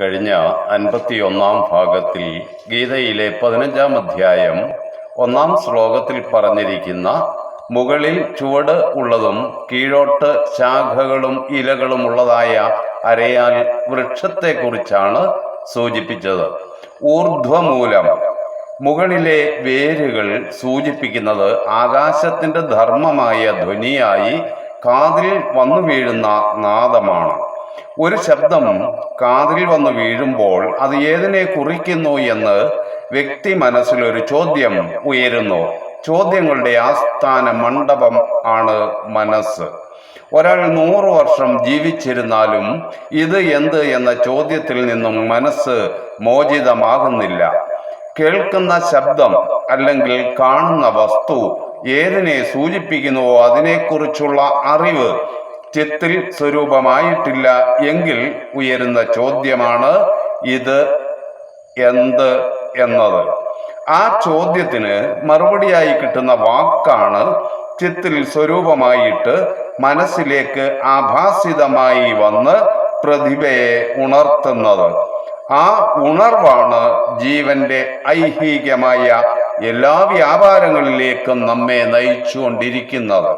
കഴിഞ്ഞ അൻപത്തിയൊന്നാം ഭാഗത്തിൽ ഗീതയിലെ പതിനഞ്ചാം അധ്യായം ഒന്നാം ശ്ലോകത്തിൽ പറഞ്ഞിരിക്കുന്ന മുകളിൽ ചുവട് ഉള്ളതും കീഴോട്ട് ശാഖകളും ഇലകളും ഉള്ളതായ അരയാൽ വൃക്ഷത്തെക്കുറിച്ചാണ് സൂചിപ്പിച്ചത്. ഊർധ്വമൂലം. മുകളിലെ വേരുകൾ സൂചിപ്പിക്കുന്നത് ആകാശത്തിന്റെ ധർമ്മമായ ധ്വനിയായി കാതിൽ വന്നു വീഴുന്ന നാദമാണ്. ഒരു ശബ്ദം കാതിൽ വന്ന് വീഴുമ്പോൾ അത് ഏതിനെ കുറിക്കുന്നു എന്ന് വ്യക്തി മനസ്സിലൊരു ചോദ്യം ഉയരുന്നു. ചോദ്യങ്ങളുടെ ആസ്ഥാന മണ്ഡപം ആണ് മനസ്സ്. ഒരാൾ നൂറ് വർഷം ജീവിച്ചിരുന്നാലും ഇത് എന്ത് എന്ന ചോദ്യത്തിൽ നിന്നും മനസ്സ് മോചിതമാകുന്നില്ല. കേൾക്കുന്ന ശബ്ദം അല്ലെങ്കിൽ കാണുന്ന വസ്തു ഏതിനെ സൂചിപ്പിക്കുന്നുവോ അതിനെക്കുറിച്ചുള്ള അറിവ് ചിത്തിൽ സ്വരൂപമായിട്ടില്ല എങ്കിൽ ഉയരുന്ന ചോദ്യമാണ് ഇത് എന്ത് എന്നത്. ആ ചോദ്യത്തിന് മറുപടിയായി കിട്ടുന്ന വാക്കാണ് ചിത്തിൽ സ്വരൂപമായിട്ട് മനസ്സിലേക്ക് ആഭാസിതമായി വന്ന് പ്രതിഭയെ ഉണർത്തുന്നത്. ആ ഉണർവാണ് ജീവന്റെ ഐഹികമായ എല്ലാ വ്യാപാരങ്ങളിലേക്കും നമ്മെ നയിച്ചുകൊണ്ടിരിക്കുന്നത്.